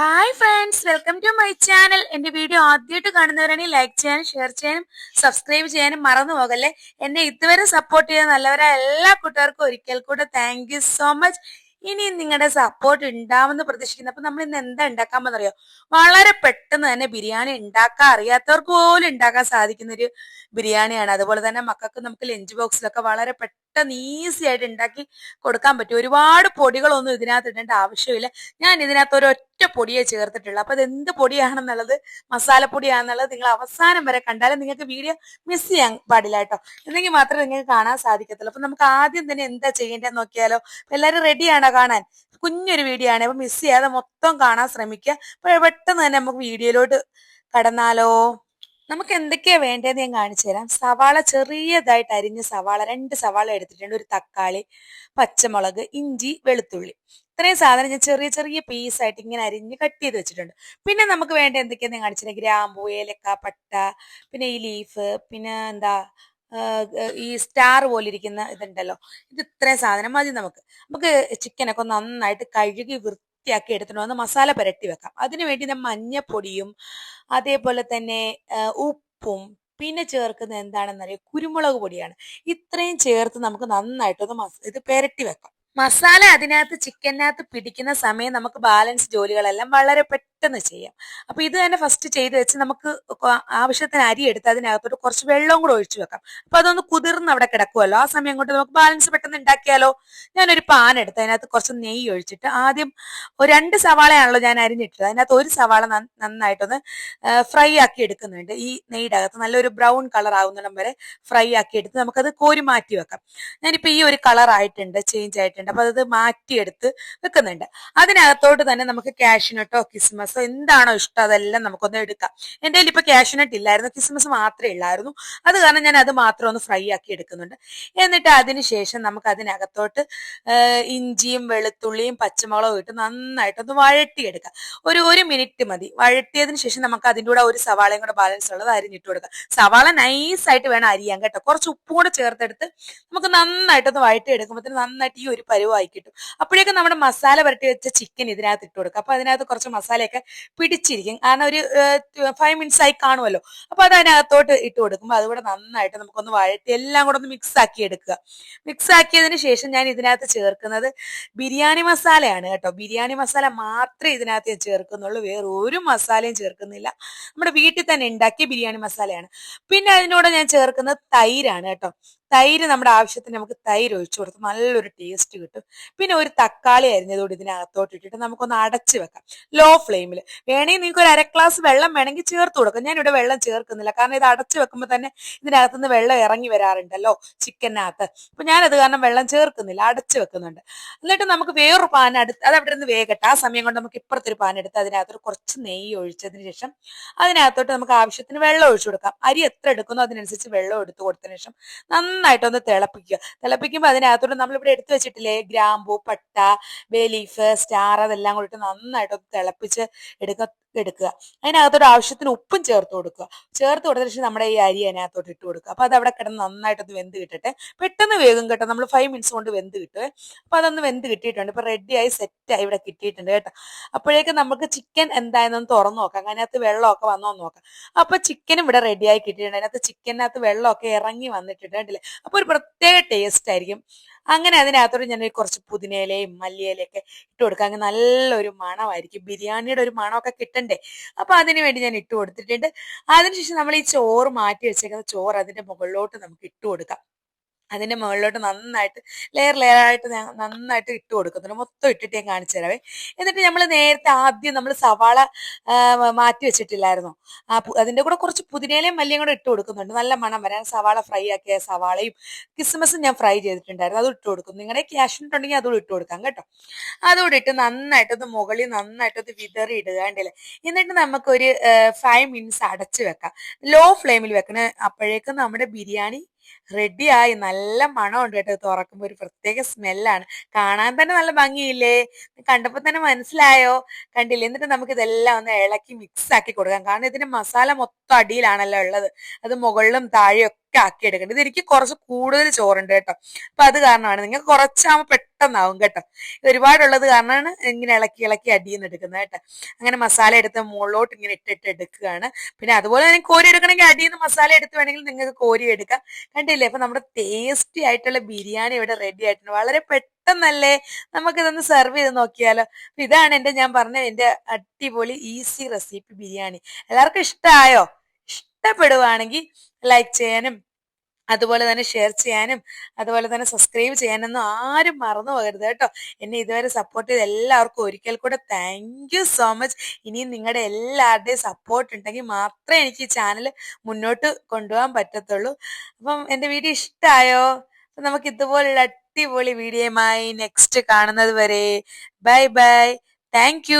Hi friends welcome to my channel എന്റെ video ആദ്യമായിട്ട് കാണുന്നവരാണെങ്കിൽ ലൈക്ക് ചെയ്യാനും ഷെയർ ചെയ്യാനും സബ്സ്ക്രൈബ് ചെയ്യാനും മറന്നു പോകല്ലേ? എന്നെ ഇതുവരെ സപ്പോർട്ട് ചെയ്ത നല്ലവരായ എല്ലാ കൂട്ടുകാർക്കും ഒരിക്കൽ കൂടെ താങ്ക് സോ മച്ച് ഇനിയും നിങ്ങളുടെ സപ്പോർട്ട് ഉണ്ടാവുമെന്ന് പ്രതീക്ഷിക്കുന്നു. അപ്പൊ നമ്മൾ ഇന്ന് എന്താ ഉണ്ടാക്കാൻ പോകുന്നറിയോ വളരെ പെട്ടെന്ന് തന്നെ ബിരിയാണി ഉണ്ടാക്കാൻ അറിയാത്തവർക്ക് പോലും ഉണ്ടാക്കാൻ സാധിക്കുന്ന ഒരു ബിരിയാണിയാണ്. അതുപോലെ തന്നെ മക്കൾക്ക് നമുക്ക് ലഞ്ച് ബോക്സിലൊക്കെ വളരെ പെട്ടെന്ന് ഈസി ആയിട്ട് ഉണ്ടാക്കി കൊടുക്കാൻ പറ്റും. ഒരുപാട് പൊടികളൊന്നും ഇതിനകത്ത് ഇടേണ്ട ആവശ്യമില്ല. ഞാൻ ഇതിനകത്ത് ഒരൊറ്റ പൊടിയെ ചേർത്തിട്ടുള്ളൂ. അപ്പൊ അത് എന്ത് പൊടിയാണെന്നുള്ളത് മസാലപ്പൊടിയാണെന്നുള്ളത് നിങ്ങൾ അവസാനം വരെ കണ്ടാലും നിങ്ങൾക്ക് വീഡിയോ മിസ് ചെയ്യാൻ പാടില്ല കേട്ടോ. എന്നെങ്കിൽ മാത്രമേ നിങ്ങൾക്ക് കാണാൻ സാധിക്കത്തുള്ളൂ. അപ്പൊ നമുക്ക് ആദ്യം തന്നെ എന്താ ചെയ്യേണ്ടതെന്ന് നോക്കിയാലോ എല്ലാവരും റെഡിയാണോ കാണാൻ? കുഞ്ഞൊരു വീഡിയോ ആണ് അപ്പൊ മിസ് ചെയ്യാതെ മൊത്തം കാണാൻ ശ്രമിക്കുക. പെട്ടെന്ന് തന്നെ നമുക്ക് വീഡിയോയിലോട്ട് കടന്നാലോ? നമുക്ക് എന്തൊക്കെയാ വേണ്ടതെന്ന് ഞാൻ കാണിച്ചു തരാം. സവാള ചെറിയതായിട്ട് അരിഞ്ഞ സവാള രണ്ട് സവാള എടുത്തിട്ടുണ്ട്. ഒരു തക്കാളി പച്ചമുളക് ഇഞ്ചി വെളുത്തുള്ളി. ഇത്രയും സാധനം ഞാൻ ചെറിയ ചെറിയ പീസായിട്ട് ഇങ്ങനെ അരിഞ്ഞ് കട്ട് ചെയ്ത് വെച്ചിട്ടുണ്ട്. പിന്നെ നമുക്ക് വേണ്ട എന്തൊക്കെയാന്ന് ഞാൻ ഗ്രാമ്പു ഏലക്ക പട്ട പിന്നെ ഈ ലീഫ് പിന്നെ എന്താ ഈ സ്റ്റാർ പോലെ ഇരിക്കുന്ന ഇതുണ്ടല്ലോ. ഇത് ഇത്രയും സാധനം മതി നമുക്ക്. നമുക്ക് ചിക്കനൊക്കെ നന്നായിട്ട് കഴുകി വൃത്തിയാക്കി എടുത്തിട്ട് വന്ന് മസാല പുരട്ടി വെക്കാം. അതിനുവേണ്ടി വേണ്ടി ഞാൻ മഞ്ഞപ്പൊടിയും അതേപോലെ തന്നെ ഉപ്പും പിന്നെ ചേർക്കുന്നത് അറിയാം കുരുമുളക് പൊടിയാണ്. ഇത്രയും ചേർത്ത് നമുക്ക് നന്നായിട്ടൊന്ന് മസ ഇത് പുരട്ടി വെക്കാം. മസാല അതിനകത്ത് ചിക്കനകത്ത് പിടിക്കുന്ന സമയം നമുക്ക് ബാലൻസ് ജോലികളെല്ലാം വളരെ പെട്ടെന്ന് ചെയ്യാം. അപ്പൊ ഇത് തന്നെ ഫസ്റ്റ് ചെയ്ത് വെച്ച് നമുക്ക് ആവശ്യത്തിന് അരി എടുത്ത് അതിനകത്തോട്ട് കുറച്ച് വെള്ളവും കൂടെ ഒഴിച്ചു വെക്കാം. അപ്പൊ അതൊന്ന് കുതിർന്ന് അവിടെ കിടക്കുമല്ലോ ആ സമയം കൊണ്ട് നമുക്ക് ബാലൻസ് പെട്ടെന്ന് ഉണ്ടാക്കിയാലോ ഞാനൊരു പാൻ എടുത്ത് അതിനകത്ത് കുറച്ച് നെയ്യ് ഒഴിച്ചിട്ട് ആദ്യം ഒരു രണ്ട് സവാളയാണല്ലോ ഞാൻ അരിഞ്ഞിട്ടത്. അതിനകത്ത് ഒരു സവാള നന്നായിട്ടൊന്ന് ഫ്രൈ ആക്കി എടുക്കുന്നുണ്ട്. ഈ നെയ്യുടെ അകത്ത് നല്ലൊരു ബ്രൗൺ കളർ ആവുന്നിടം വരെ ഫ്രൈ ആക്കി എടുത്ത് നമുക്കത് കോരി മാറ്റി വെക്കാം. ഞാനിപ്പോ ഈ ഒരു കളർ ആയിട്ടുണ്ട് ചേഞ്ച് ആയിട്ടുണ്ട്. അപ്പൊ അത് മാറ്റിയെടുത്ത് വെക്കുന്നുണ്ട്. അതിനകത്തോട്ട് തന്നെ നമുക്ക് കാഷ്നട്ടോ കിസ്മസോ എന്താണോ ഇഷ്ടം അതെല്ലാം നമുക്കൊന്ന് എടുക്കാം. എന്റെ കയ്യിൽ ഇപ്പൊ കാഷ്നട്ട് ഇല്ലായിരുന്നു. ക്രിസ്മസ് മാത്രമേ ഉള്ളായിരുന്നു. അത് കാരണം ഞാൻ അത് മാത്രം ഒന്ന് ഫ്രൈ ആക്കി എടുക്കുന്നുണ്ട്. എന്നിട്ട് അതിനുശേഷം നമുക്ക് അതിനകത്തോട്ട് ഇഞ്ചിയും വെളുത്തുള്ളിയും പച്ചമുളകും ഇട്ട് നന്നായിട്ടൊന്ന് വഴട്ടിയെടുക്കാം ഒരു ഒരു മിനിറ്റ് മതി. വഴട്ടിയതിന് ശേഷം നമുക്ക് അതിന്റെ കൂടെ ഒരു സവാളയും കൂടെ ബാലൻസ് ഉള്ളത് അരിഞ്ഞിട്ട് കൊടുക്കാം. സവാള നൈസ് ആയിട്ട് വേണം അരിയാൻ കേട്ടോ. കുറച്ച് ഉപ്പും കൂടെ ചേർത്തെടുത്ത് നമുക്ക് നന്നായിട്ടൊന്ന് വഴറ്റി എടുക്കുമ്പോഴത്തേന് നന്നായിട്ട് ഈ ഒരു പരുവായി കിട്ടും. അപ്പോഴേക്കും നമ്മുടെ മസാല പുരട്ടി വെച്ച ചിക്കൻ ഇതിനകത്ത് ഇട്ട് കൊടുക്കുക അപ്പൊ അതിനകത്ത് കുറച്ച് മസാലയൊക്കെ പിടിച്ചിരിക്കും. കാരണം ഒരു ഫൈവ് മിനിറ്റ്സ് ആയി കാണുമല്ലോ. അപ്പൊ അത് അതിനകത്തോട്ട് ഇട്ട് കൊടുക്കുമ്പോൾ അതുകൂടെ നന്നായിട്ട് നമുക്കൊന്ന് വഴറ്റി എല്ലാം കൂടെ ഒന്ന് മിക്സ് ആക്കി എടുക്കുക. മിക്സ് ആക്കിയതിന് ശേഷം ഞാൻ ഇതിനകത്ത് ചേർക്കുന്നത് ബിരിയാണി മസാലയാണ് കേട്ടോ. ബിരിയാണി മസാല മാത്രമേ ഇതിനകത്ത് ഞാൻ ചേർക്കുന്നുള്ളൂ. വേറെ ഒരു മസാലയും ചേർക്കുന്നില്ല. നമ്മുടെ വീട്ടിൽ തന്നെ ഉണ്ടാക്കിയ ബിരിയാണി മസാലയാണ്. പിന്നെ അതിനോട് ഞാൻ ചേർക്കുന്നത് തൈരാണ് കേട്ടോ. തൈര് നമ്മുടെ ആവശ്യത്തിന് നമുക്ക് തൈര് ഒഴിച്ചു കൊടുത്ത് നല്ലൊരു ടേസ്റ്റ് കിട്ടും. പിന്നെ ഒരു തക്കാളി അരിഞ്ഞതോട് ഇതിനകത്തോട്ട് ഇട്ടിട്ട് നമുക്കൊന്ന് അടച്ചു വെക്കാം. ലോ. ഫ്ലെയിമിൽ വേണമെങ്കിൽ നിങ്ങൾക്ക് ഒരു അര ഗ്ലാസ് വെള്ളം വേണമെങ്കിൽ ചേർത്ത് കൊടുക്കാം. ഞാനിവിടെ വെള്ളം ചേർക്കുന്നില്ല. കാരണം ഇത് അടച്ചു വെക്കുമ്പോൾ തന്നെ ഇതിനകത്തുനിന്ന് വെള്ളം ഇറങ്ങി വരാറുണ്ടല്ലോ ചിക്കനകത്ത്. അപ്പൊ ഞാനത് കാരണം വെള്ളം ചേർക്കുന്നില്ല. അടച്ചു വെക്കുന്നുണ്ട്. എന്നിട്ട് നമുക്ക് വേറൊരു പാൻ അടുത്ത് അത് അവിടെ നിന്ന് വേകട്ടെ. ആ സമയം കൊണ്ട് നമുക്ക് ഇപ്പുറത്തൊരു പാൻ എടുത്ത് അതിനകത്തോട്ട് കുറച്ച് നെയ്യ് ഒഴിച്ചതിന് ശേഷം അതിനകത്തോട്ട് നമുക്ക് ആവശ്യത്തിന് വെള്ളം ഒഴിച്ചു കൊടുക്കാം. അരി എത്ര എടുക്കുന്നോ അതിനനുസരിച്ച് വെള്ളം എടുത്തു കൊടുത്തതിന് ശേഷം നന്നായിട്ടൊന്ന് തിളപ്പിക്കുക. തിളപ്പിക്കുമ്പോൾ അതിനകത്തോട്ട് നമ്മളിവിടെ എടുത്തു വെച്ചിട്ടില്ലേ? ഗ്രാമ്പൂ പട്ട ബേ ലീഫ് സ്റ്റാർ അതെല്ലാം കൂടിയിട്ട് നന്നായിട്ടൊന്ന് തിളപ്പിച്ച് എടുക്ക എടുക്കുക. അതിനകത്തോട്ട് ആവശ്യത്തിന് ഉപ്പും ചേർത്ത് കൊടുക്കുക. ചേർത്ത് കൊടുത്തതിന് ശേഷം നമ്മുടെ ഈ അരി അതിനകത്തോട്ട് ഇട്ട് കൊടുക്കുക. അപ്പൊ അത് അവിടെ കിടന്ന് നന്നായിട്ടൊന്ന് വെന്ത് കിട്ടട്ടെ. പെട്ടെന്ന് വേഗം കേട്ടോ. നമ്മൾ ഫൈവ് മിനിറ്റ്സ് കൊണ്ട് വെന്ത് കിട്ടുവേ. അപ്പൊ അതൊന്ന് വെന്ത് കിട്ടിയിട്ടുണ്ട്. ഇപ്പൊ റെഡിയായി ആയി ഇവിടെ കിട്ടിയിട്ടുണ്ട് കേട്ടോ. അപ്പോഴേക്കും നമുക്ക് ചിക്കൻ എന്തായെന്നൊന്ന് തുറന്നു നോക്കാം. അതിനകത്ത് വെള്ളമൊക്കെ വന്നോ നോക്കാം. അപ്പൊ ചിക്കനും ഇവിടെ റെഡിയായി കിട്ടിയിട്ടുണ്ട്. അതിനകത്ത് ചിക്കനകത്ത് വെള്ളമൊക്കെ ഇറങ്ങി വന്നിട്ടുണ്ട് കണ്ടില്ലേ? അപ്പൊ ഒരു പ്രത്യേക ടേസ്റ്റ് ആയിരിക്കും. അങ്ങനെ അതിനകത്തോട് ഞാൻ കുറച്ച് പുതിനയിലയും മല്ലിയിലയൊക്കെ ഇട്ട് കൊടുക്കുക അങ്ങനെ നല്ലൊരു മണമായിരിക്കും. ബിരിയാണിയുടെ ഒരു മണമൊക്കെ കിട്ടണ്ടേ? അപ്പൊ അതിന് വേണ്ടി ഞാൻ ഇട്ട് കൊടുത്തിട്ടുണ്ട്. അതിനുശേഷം നമ്മൾ ഈ ചോറ് മാറ്റി വെച്ചേക്കുന്ന ചോറ് അതിന്റെ മുകളിലോട്ട് നമുക്ക് ഇട്ട് കൊടുക്കാം. അതിന്റെ മുകളിലോട്ട് നന്നായിട്ട് ലെയർ ആയിട്ട് ഞാൻ നന്നായിട്ട് ഇട്ട് കൊടുക്കുന്നുണ്ട് മൊത്തം ഇട്ടിട്ട് ഞാൻ കാണിച്ചു തരാവേ. എന്നിട്ട് നമ്മൾ നേരത്തെ ആദ്യം നമ്മൾ സവാള മാറ്റി വെച്ചിട്ടില്ലായിരുന്നോ? ആ അതിന്റെ കൂടെ കുറച്ച് പുതിനയിലയും മല്ലിയും കൂടെ ഇട്ട് കൊടുക്കുന്നുണ്ട്. നല്ല മണം വരാൻ സവാള ഫ്രൈ ആക്കിയ സവാളയും കിസ്മസും ഞാൻ ഫ്രൈ ചെയ്തിട്ടുണ്ടായിരുന്നു. അതും ഇട്ട് കൊടുക്കും. നിങ്ങളുടെ ക്യാഷ് ഉണ്ടെങ്കിൽ അതും ഇട്ട് കൊടുക്കാം കേട്ടോ. അതുകൂടെ ഇട്ട് നന്നായിട്ടൊന്ന് മുകളിൽ നന്നായിട്ടൊന്ന് വിതറി ഇടുക എന്നിട്ട് നമുക്കൊരു ഫൈവ് മിനിറ്റ്സ് അടച്ചു വെക്കാം. ലോ ഫ്ലെയിമിൽ വെക്കണേ. അപ്പോഴേക്കും നമ്മുടെ ബിരിയാണി റെഡിയായി നല്ല മണമുണ്ട് കേട്ടോ. തുറക്കുമ്പോൾ ഒരു പ്രത്യേക സ്മെല്ലാണ് കാണാൻ തന്നെ നല്ല ഭംഗിയില്ലേ? കണ്ടപ്പോൾ തന്നെ മനസ്സിലായോ? കണ്ടില്ലേ? എന്നിട്ട് നമുക്ക് ഇതെല്ലാം ഒന്ന് ഇളക്കി മിക്സ് ആക്കി കൊടുക്കാം. കാരണം ഇതിന്റെ മസാല മൊത്തം അടിയിലാണല്ലോ ഉള്ളത്. അത് മുകളിലും താഴെയും ഒക്കെ ആക്കി എടുക്കേണ്ടത് ഇതെനിക്ക് കുറച്ച് കൂടുതൽ ചോറുണ്ട് കേട്ടോ. അപ്പൊ അത് കാരണമാണ് നിങ്ങൾക്ക് കുറച്ചാകുമ്പോൾ പെട്ടെന്നാവും കേട്ടോ. ഒരുപാടുള്ളത് കാരണമാണ് ഇങ്ങനെ ഇളക്കി ഇളക്കി അടിയെന്ന് എടുക്കുന്നത് കേട്ടോ. അങ്ങനെ മസാല എടുത്ത് മുകളിലോട്ട് ഇങ്ങനെ ഇട്ടിട്ട് എടുക്കുകയാണ്. പിന്നെ അതുപോലെ തന്നെ കോരി എടുക്കണമെങ്കിൽ അടിയിൽ നിന്ന് മസാല എടുത്ത് വേണമെങ്കിൽ നിങ്ങൾക്ക് കോരി എടുക്കാം. കണ്ടില്ലേ? അപ്പൊ നമ്മുടെ ടേസ്റ്റി ആയിട്ടുള്ള ബിരിയാണി ഇവിടെ റെഡി ആയിട്ടുണ്ട്. വളരെ പെട്ടെന്നല്ലേ നമുക്കിതൊന്ന് സെർവ് ചെയ്ത് നോക്കിയാലോ? ഇതാണ് എന്റെ ഞാൻ പറഞ്ഞ എന്റെ അടിപൊളി ഈസി റെസിപ്പി ബിരിയാണി. എല്ലാവർക്കും ഇഷ്ടമായോ ഇഷ്ടപ്പെടുവാണെങ്കിൽ ലൈക്ക് ചെയ്യാനും അതുപോലെ തന്നെ ഷെയർ ചെയ്യാനും അതുപോലെ തന്നെ സബ്സ്ക്രൈബ് ചെയ്യാനൊന്നും ആരും മറന്നു പോകരുത് കേട്ടോ. എന്നെ ഇതുവരെ സപ്പോർട്ട് ചെയ്ത് എല്ലാവർക്കും ഒരിക്കൽ കൂടെ താങ്ക് യു സോ മച്ച് ഇനിയും നിങ്ങളുടെ എല്ലാവരുടെയും സപ്പോർട്ട് ഉണ്ടെങ്കിൽ മാത്രമേ എനിക്ക് ഈ ചാനൽ മുന്നോട്ട് കൊണ്ടുപോകാൻ പറ്റത്തുള്ളൂ. അപ്പം എന്റെ വീഡിയോ ഇഷ്ടമായോ? അപ്പം നമുക്ക് ഇതുപോലുള്ള അടിപൊളി വീഡിയോയുമായി നെക്സ്റ്റ് കാണുന്നത് വരെ. Bye bye thank